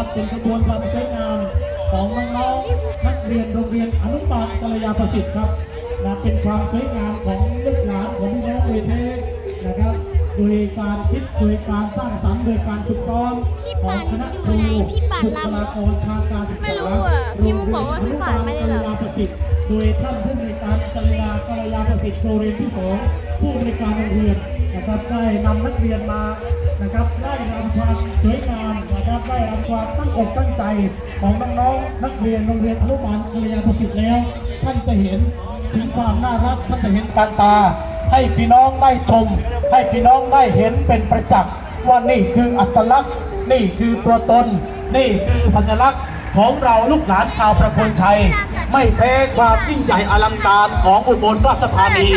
นะครับเป็นขบวนความสวยงามของน้องๆนักเรียนโรงเรียนอนุบาลกัลยาประสิทธิ์ครับนะเป็นความสวยงามของลูกหลานของพี่น้องเวทนะครับ โดยการคิดโดยการสร้างสรรค์โดยการฝึกซ้อมของคณะครูบุคลากรทางการศึกษาไม่รู้อะพี่มุกบอกว่าพี่ป่านไม่ได้หรอกโรงเรียนอนุบาลกัลยาประสิทธิ์โดยท่านผู้บริการกัลยากัลยาประสิทธิ์โรงเรียนที่สองผู้บริการโรงเรียนนะครับได้นำนักเรียนมานะครับได้รำความสวยงามนะครับได้รำความตั้งอกตั้งใจของน้องๆนักเรียนโรงเรียนอนุบาลกัลยาประสิทธิ์แล้ว ท่านจะเห็นถึงความน่ารักท่านจะเห็นการตา ให้พี่น้องได้ชม ให้พี่น้องได้เห็นเป็นประจักษ์ว่านี่คืออัตลักษณ์ นี่คือตัวตน นี่คือสัญลักษณ์ของเราลูกหลานชาวประคนชัย ไม่แพ้ความยิ่งใหญ่อลังการของอุบลราชธานี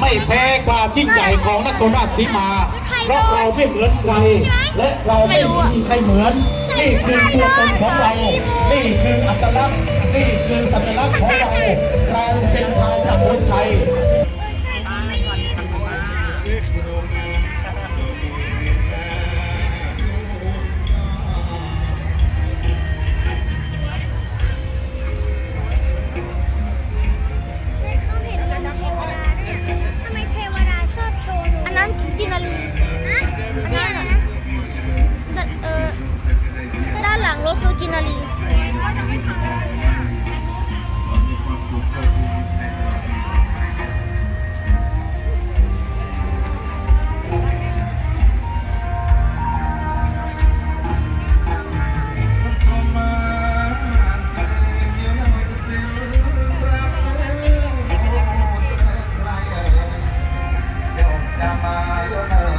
ไม่แพ้ความยิ่งใหญ่ของนครราชสีมาเพราะเราไม่เหมือนใครและเราไม่มีใครเหมือน นี่คือตัวตนของเรา นี่คืออัตลักษณ์ นี่คือสัญ จะมาอยู่เธอ